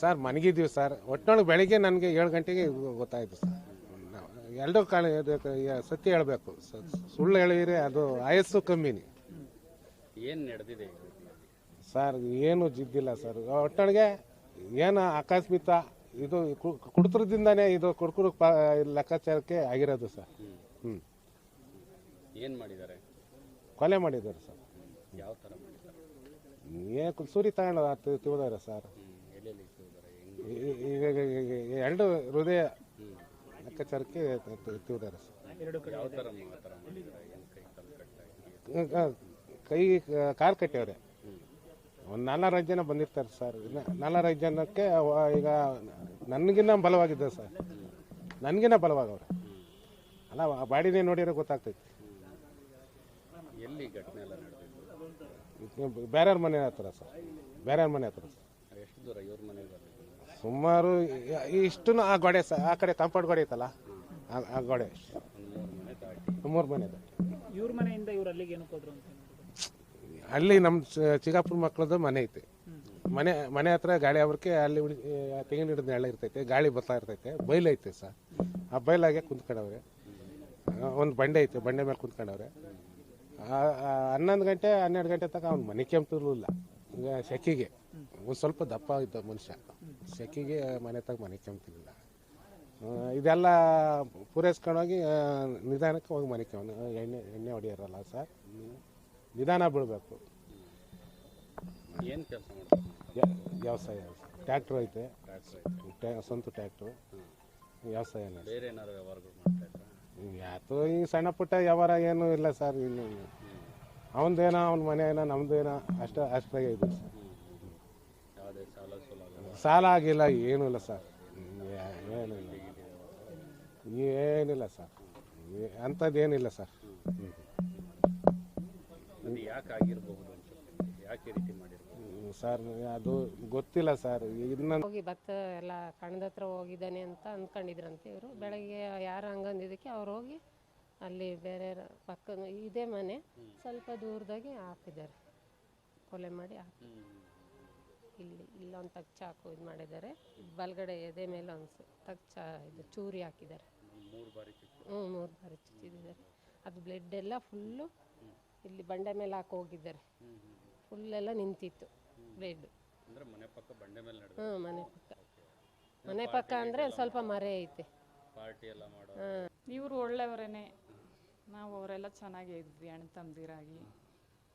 Sir ಮನಗಿದ್ದೀವಿ sir. ಒಟ್ಟಿನೊಳಗೆ ಬೆಳಿಗ್ಗೆ ನನಗೆ ಏಳು ಗಂಟೆಗೆ ಗೊತ್ತಾಯಿತು ಸರ್. ಎರಡೂ ಕಾಲ ಸತ್ಯ ಹೇಳಬೇಕು. ಸುಳ್ಳು ಹೇಳಿದ್ರೆ ಅದು ಆಯಸ್ಸು ಕಮ್ಮಿನಿ. ಏನು ನಡೆದಿದೆ ಸರ್ ಏನು ಜಿದ್ದಿಲ್ಲ ಸರ್. ಒಟ್ಟೊಳಗೆ ಏನು ಆಕಸ್ಮಿತ ಇದು ಕುಡ್ತರದಿಂದಾನೇ ಇದು ಕುಡ್ಕುರು ಲೆಕ್ಕಾಚಾರಕ್ಕೆ ಆಗಿರೋದು ಸರ್. ಹ್ಞೂ ಏನು ಮಾಡಿದ್ದಾರೆ? ಕೊಲೆ ಮಾಡಿದ್ದಾರೆ ಸರ್. ಯಾವ ಥರ ಮಾಡಿದ್ದಾರೆ? ಏನು ಸೂರಿ ತಗೊಂಡು ತಿಳ್ದಾರೆ ಸರ್. ಈಗ ಎರಡು ಹೃದಯ ಲೆಕ್ಕಾಚಾರಕ್ಕೆ ತಿಳಿದಾರೆ ಸರ್. ಕೈ ಕಾರ್ ಕಟ್ಟವ್ರೆ ಒಂದು ನಾಲ್ಕು ಜನ ಬಂದಿರ್ತಾರೆ ಸರ್. ಐದು ಜನಕ್ಕೆ ಈಗ ನನಗಿನ್ನ ಬಲವಾಗಿದ್ದ ಸರ್. ನನಗಿನ್ನ ಬಲವಾಗವ್ರೆ. ಅಲ್ಲ ಆ ಬಾಡಿನೇ ನೋಡಿದ್ರೆ ಗೊತ್ತಾಗ್ತೈತಿ. ಎಲ್ಲಿ ಘಟನೆ ಬೇರೆಯವ್ರ ಮನೆ ಹತ್ರ ಸರ್. ಬೇರೆಯವ್ರ ಮನೆ ಹತ್ರ ಸರ್. ಎಷ್ಟು ದೂರ? ಇವ್ರ ಮನೆಗೆ ಸುಮಾರು ಇಷ್ಟು ಆ ಗೋಡೆ ಸ ಆ ಕಡೆ ಕಾಂಪೌಂಡ್ ಗೋಡೆ ಐತಲ್ಲ? ಆ- ಆ ಗೋಡೆ. ಮೂರು ಮನೆ ಇದೆ ಇವ್ರ ಮನೆಯಿಂದ ಇವ್ರು ಅಲ್ಲಿಗೆ ಏನಕ್ಕೆ ಹೋದ್ರು ಅಂತ ಅಲ್ಲಿ ನಮ್ಮ ಚಿಕ್ಕಾಪುರ ಮಕ್ಕಳದ್ದು ಮನೆ ಐತೆ. ಮನೆ ಮನೆ ಹತ್ರ ಗಾಳಿ ಅವ್ರಿಗೆ ಅಲ್ಲಿ ಉಳಿ ತೆಂಗಿನ ಹಿಡಿದ ಇರ್ತೈತೆ ಗಾಳಿ ಬರ್ತಾ ಇರ್ತೈತೆ. ಬೈಲ್ ಐತೆ ಸರ್ ಆ ಬೈಲಾಗೆ ಕುಂತ್ಕೊಂಡವ್ರೆ. ಒಂದು ಬಂಡೆ ಐತೆ ಬಂಡೆ ಮೇಲೆ ಕುಂತ್ಕೊಂಡವ್ರೆ. ಆ- ಆ ಹನ್ನೊಂದು ಗಂಟೆ ಹನ್ನೆರಡು ಗಂಟೆ ತನಕ ಅವ್ನು ಮನೆ ಕೆಮ್ತಿರ್ಲಿಲ್ಲ. ಈಗ ಸೆಕಿಗೆ ಒಂದು ಸ್ವಲ್ಪ ದಪ್ಪ ಇದ್ದ ಮನುಷ್ಯ. ಸೆಕಿಗೆ ಮನೆ ತಗ ಮನೆ ಕೆಮ್ತಿರಲಿಲ್ಲ. ಇದೆಲ್ಲ ಪೂರೈಸ್ಕೊಂಡೋಗಿ ನಿಧಾನಕ್ಕೆ ಹೋಗಿ ಮನೆ ಕೆಮ್ಮ ಎಣ್ಣೆ ಎಣ್ಣೆ ಹೊಡಿಯೋರಲ್ಲ ಸರ್? ನಿಧಾನ ಬೀಳಬೇಕು. ಏನು ಕೆಲಸ ಮಾಡಿ ವ್ಯವಸಾಯ. ಟ್ಯಾಕ್ಟ್ರ್ ಐತೆ. ಸ್ವಂತ ಟ್ಯಾಕ್ಟ್ರು. ವ್ಯವಸಾಯ ಬೇರೆ ಏನಾದ್ರು ವ್ಯವಹಾರಗಳು ಮಾಡ್ತಾ ಯಾತೋ ಈ ಸಣ್ಣ ಪುಟ್ಟ ವ್ಯವಹಾರ ಏನೂ ಇಲ್ಲ ಸರ್ ಇನ್ನು. ಅವನದೇನೋ ಅವ್ನ ಮನೆ ಏನೋ ನಮ್ಮದೇನೋ ಅಷ್ಟ ಅಷ್ಟಾಗೆ ಇದೆ ಸರ್. ಸಾಲ ಆಗಿಲ್ಲ ಏನೂ ಇಲ್ಲ ಸರ್. ಏನಿಲ್ಲ. ಏನಿಲ್ಲ ಸರ್. ಅಂಥದ್ದೇನಿಲ್ಲ ಸರ್. ಹ್ಞೂ ಅದು ಯಾಕೆ ಆಗಿರಬಹುದು ಅನ್ಸುತ್ತೆ ಯಾಕೆ ಈ ರೀತಿ ಮಾಡಿರ್ಬೋದು? ಸರ್ ಅದು ಗೊತ್ತಿಲ್ಲ ಸರ್. ಇದನ್ನ ಹೋಗಿ ಭತ್ತ ಎಲ್ಲ ಕಣದ ಹತ್ರ ಹೋಗಿದ್ದಾನೆ ಅಂತ ಅಂದ್ಕೊಂಡಿದ್ರಂತೆ ಇವರು. ಬೆಳಗ್ಗೆ ಯಾರು ಹಂಗಂದಿದ್ದಕ್ಕೆ ಅವ್ರು ಹೋಗಿ ಅಲ್ಲಿ ಬೇರೆ ಪಕ್ಕ ಇದೇ ಮನೆ ಸ್ವಲ್ಪ ದೂರದಾಗೆ ಹಾಕಿದ್ದಾರೆ. ಕೊಲೆ ಮಾಡಿ ಹಾಕಿ ಇಲ್ಲಿ ಇಲ್ಲೊಂದು ತಗ್ಚ ಚಾಕು ಇದು ಮಾಡಿದ್ದಾರೆ. ಬಲಗಡೆ ಎದೆ ಮೇಲೆ ಒಂದು ಸ- ತಗ್ ಚಾ ಇದು ಚೂರಿ ಹಾಕಿದ್ದಾರೆ. ಮೂರು ಬಾರಿ ಚಿಕ್ಕ ಹ್ಞೂ ಮೂರು ಬಾರಿ ಚುಚ್ಚಿದ್ದಾರೆ. ಅದು ಬ್ಲಡ್ ಎಲ್ಲ ಫುಲ್ಲು ಇಲ್ಲಿ ಬಂಡೆ ಮೇಲೆ ಹಾಕಿ ಹೋಗಿದ್ದಾರೆ. ಫುಲ್ಲೆಲ್ಲ ನಿಂತಿತ್ತು ಬ್ಲಡ್ ಅಂದ್ರೆ ಮನೆ ಪಕ್ಕ ಬಂಡೆ ಮೇಲೆ ನಡೆದ ಹ್ಞೂ ಮನೆ ಪಕ್ಕ. ಮನೆ ಪಕ್ಕ ಅಂದರೆ ಸ್ವಲ್ಪ ಮರೆ ಐತೆ. ಪಾರ್ಟಿ ಎಲ್ಲ ಮಾಡೋ ಇವರು ಒಳ್ಳೆಯವರೇನೆ. ನಾವು ಅವರೆಲ್ಲ ಚೆನ್ನಾಗೇ ಇದ್ವಿ ಅಣ್ಣ ತಮ್ಮದಿರಾಗಿ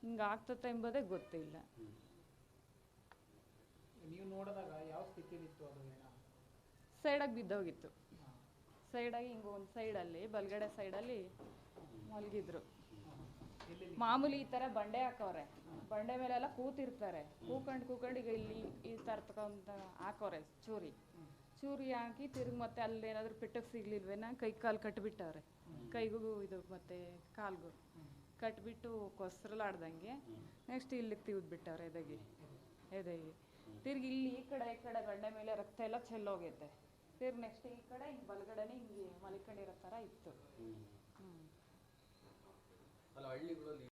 ಹಿಂಗೆ ಆಗ್ತತೆ ಎಂಬುದೇ ಗೊತ್ತಿಲ್ಲ ನೀವು ನೋಡಿದಾಗ ಯಾವ ಸ್ಥಿತಿಲಿತ್ತು ಅದು ಏನೋ? ಸೈಡಾಗಿ ಬಿದ್ದೋಗಿತ್ತು. ಸೈಡಾಗಿ ಹಿಂಗೆ ಒಂದು ಸೈಡಲ್ಲಿ ಬಲ್ಗಡೆ ಸೈಡಲ್ಲಿ ಮಲಗಿದ್ರು. ಮಾಮೂಲಿ ಈ ಥರ ಬಂಡೆ ಹಾಕವ್ರೆ. ಬಂಡೆ ಮೇಲೆಲ್ಲ ಕೂತಿರ್ತಾರೆ. ಕೂಕಂಡು ಕೂಕೊಂಡು ಈಗ ಇಲ್ಲಿ ಈ ಥರ ತಗೊಂತ ಹಾಕವ್ರೆ ಚೂರಿ. ಚೂರಿ ಹಾಕಿ ತಿರುಗಿ ಮತ್ತೆ ಅಲ್ಲಿ ಏನಾದರೂ ಪೆಟ್ಟಿಗೆ ಸಿಗ್ಲಿಲ್ವೇನ? ಕೈ ಕಾಲು ಕಟ್ಬಿಟ್ಟವ್ರೆ. ಕೈಗೂ ಇದು ಮತ್ತೆ ಕಾಲ್ಗೂ. ಕಟ್ಬಿಟ್ಟು ಕೊಸ್ರಲಾಡ್ದಂಗೆ ನೆಕ್ಸ್ಟ್ ಇಲ್ಲಿಗೆ ತಿವಿದ್ಬಿಟ್ಟವ್ರೆ ಎದೆಗೆ. ಎದೆಗೆ. ತಿರ್ಗಿ ಇಲ್ಲಿ ಈ ಕಡೆ ಈ ಕಡೆ ಗಂಡೆ ಮೇಲೆ ರಕ್ತ ಎಲ್ಲ ಚೆಲ್ಲೋಗೈತೆ. ತಿರ್ಗಿ ನೆಕ್ಸ್ಟ್ ಈ ಕಡೆ ಹಿಂಗೆ ಬಲಗಡೆನೆ ಹಿಂಗೆ ಮಲ್ಕೊಂಡಿರೋ ಥರ ಇತ್ತು. ಹ್ಞೂ ಅಲ್ಲ ಹಳ್ಳಿಗಳಲ್ಲಿ